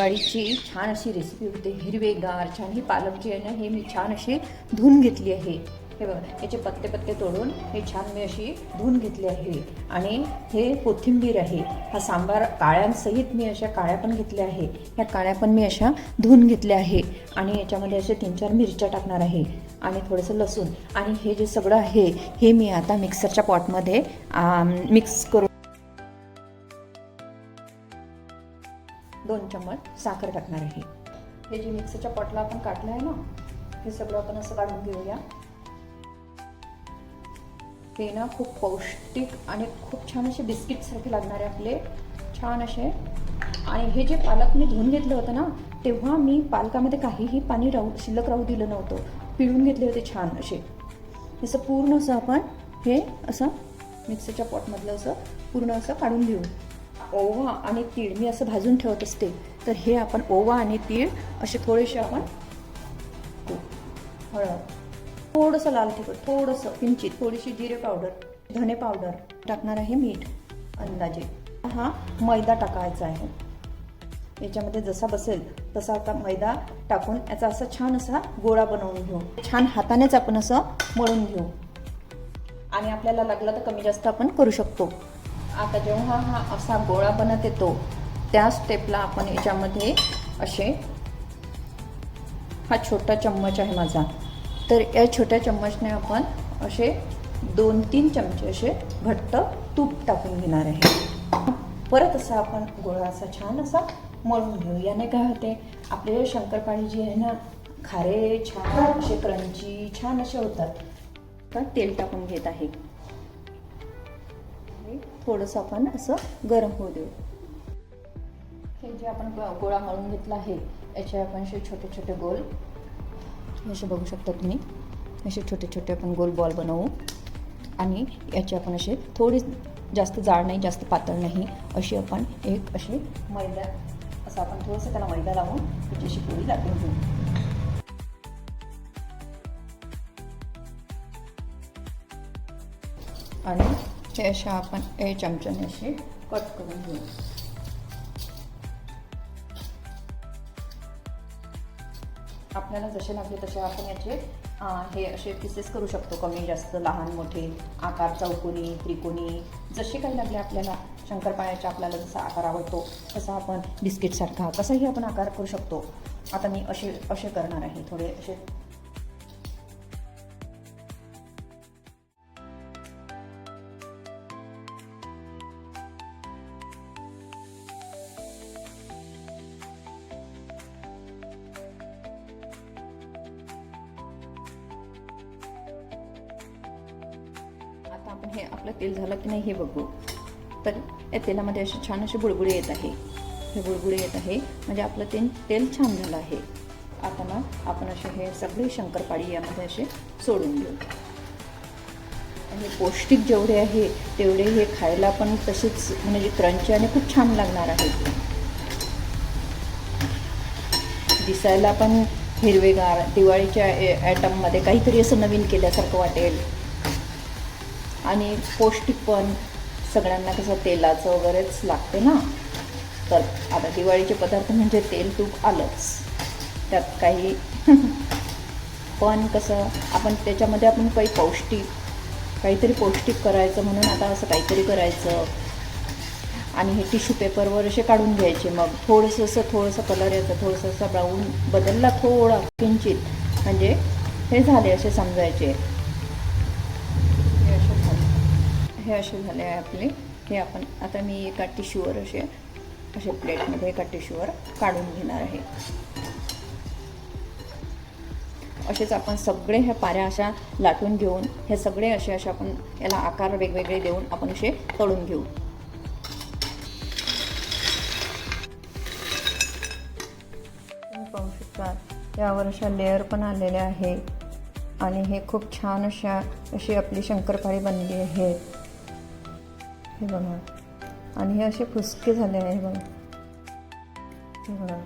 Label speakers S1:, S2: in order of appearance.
S1: दिवाळीची छान अशी रेसिपी होते. हिरवेगार छान. ही पालक जी आहे ना हे मी छान अशी धुवून घेतली आहे. हे बघा याचे पत्ते पत्ते तोडून हे छान मी अशी धुवून घेतली आहे. आणि हे कोथिंबीर आहे. हा सांबार काळ्यांसहित मी अशा काळ्या पण घेतल्या आहे. ह्या काळ्या पण मी अशा धुवून घेतल्या आहे. आणि याच्यामध्ये असे तीन चार मिरच्या टाकणार आहे. आणि थोडंसं लसूण. आणि हे जे सगळं आहे हे मी आता मिक्सरच्या पॉटमध्ये मिक्स करून चम्मच साखर टाकणार आहे. हे जे मिक्सरच्या पॉटला आपण काढलं आहे ना हे सगळं आपण असं काढून घेऊया. हे ना खूप पौष्टिक आणि खूप छान असे बिस्किटसारखे लागणारे आपले. छान असे. आणि हे जे पालक मी धुवून घेतलं होतं ना तेव्हा मी पालकामध्ये काहीही पाणी राहू शिल्लक राहू दिलं नव्हतं. पिळून घेतले होते छान असे. असं पूर्ण असं आपण हे असं मिक्सरच्या पॉटमधलं असं पूर्ण असं काढून घेऊ. ओवा आणि तीळ मी असं भाजून ठेवत असते तर हे आपण ओवा आणि तीळ असे थोडेसे आपण हळद. थोडंसं लाल तिखट थोडंसं किंचित थोडीशी जिरे पावडर धणे पावडर टाकणार आहे मीठ अंदाजे. हा मैदा टाकायचा आहे. याच्यामध्ये जसा बसेल तसा आता मैदा टाकून याचा असा छान असा गोळा बनवून घेऊ. छान हातानेच आपण असं मळून घेऊ. आणि आपल्याला लागला तर कमी जास्त आपण करू शकतो. आता जेव्हा हा असा गोळा बनत येतो त्या स्टेपला आपण याच्यामध्ये असे हा छोटा चम्मच आहे माझा. तर या छोट्या चम्मचने आपण असे दोन तीन चमचे असे घट्ट तूप टाकून घेणार आहे. परत असा आपण गोळा असा छान असा मळून घेऊ. याने काय होते आपले शंकरपाळी जी आहे ना खारे छान असे क्रंची छान असे होतात. तर तेल टाकून घेत आहे. थोडंसं आपण असं गरम होऊ देऊ. हे जे आपण गोळा मळून घेतला आहे याचे आपण असे छोटे छोटे गोल असे बघू शकता तुम्ही असे छोटे छोटे आपण गोल बॉल बनवू. आणि याचे आपण असे थोडे जास्त जाड नाही जास्त पातळ नाही अशी आपण एक अशी मैदा असं आपण थोडंसं त्याला मैदा लावून त्याची अशी पोळी लाटून घेऊ. आणि हे अशा आपण ए चमच्याने असे कट करून घेऊ. आपल्याला जसे लागले तसे आपण याचे हे असे पीसेस करू शकतो. कमी जास्त लहान मोठे आकार चौकोनी त्रिकोणी जसे काही लागले आपल्याला शंकरपाळ्याचा आपल्याला जसा आकार आवडतो तसा आपण बिस्किटसारखा कसाही आपण आकार करू शकतो. आता मी असे असे करणार आहे. थोडे असे आपण हे आपलं तेल झालं की नाही हे बघू. तर या तेलामध्ये असे छान असे बुडबुडे येत आहे. हे बुडबुडे येत आहे. म्हणजे आपलं तेल तेल छान झालं आहे. आता मग आपण असे हे सगळे शंकरपाळी यामध्ये असे सोडून घेऊ आणि पौष्टिक जेवढे आहे तेवढे हे खायला पण तसेच म्हणजे क्रंची आणि खूप छान लागणार आहेत दिसायला पण हिरवेगार. दिवाळीच्या ॲटममध्ये काहीतरी असं नवीन केल्यासारखं वाटेल. आणि पौष्टिक पण सगळ्यांना कसं तेलाचं वगैरेच लागते ना? तर आता दिवाळीचे पदार्थ म्हणजे तेल तूप आलंच. त्यात काही पण कसं आपण त्याच्यामध्ये आपण काही पौष्टिक काहीतरी पौष्टिक करायचं म्हणून आता असं काहीतरी करायचं. आणि हे टिश्यू पेपरवर असे काढून घ्यायचे. मग थोडंसं असं थोडंसं कलर यायचं थोडंसं असं ब्राऊन बदलला थोडा किंचित. म्हणजे हे झाले असे समजायचे. हे असे झाले आहे आपले. हे आपण आता मी एका टिश्यूवर असे असे प्लेटमध्ये एका टिश्यूवर काढून घेणार आहे. असेच आपण सगळे ह्या पाऱ्या अशा लाटून घेऊन हे सगळे असे असे आपण याला आकार वेगवेगळे देऊन आपण असे तळून घेऊ. पाहू शकता यावर अशा लेअर पण आलेल्या आहे आणि हे खूप छान अशा अशी आपली शंकरपाळी बनली आहे. हे बघा. आणि हे असे फुसके झाले आहे हे बघा. हे बघा.